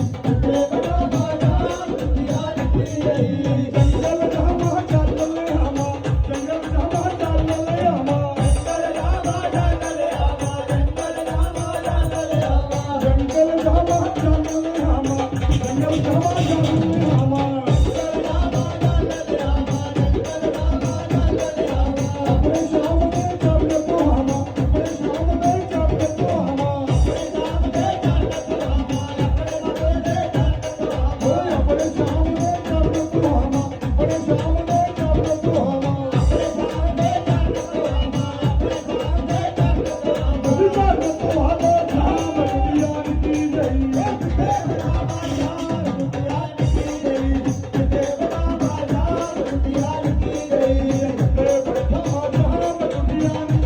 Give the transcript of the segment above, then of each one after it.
Come on, come on.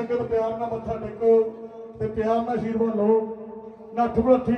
ਸੰਗਤ ਪਿਆਰ ਨਾਲ ਮੱਥਾ ਟੇਕੋ ਤੇ ਪਿਆਰ ਨਾਲ ਆਸ਼ੀਰਵਾਦ ਲਓ। ਨੱਠ ਬੁਲੱਠੀ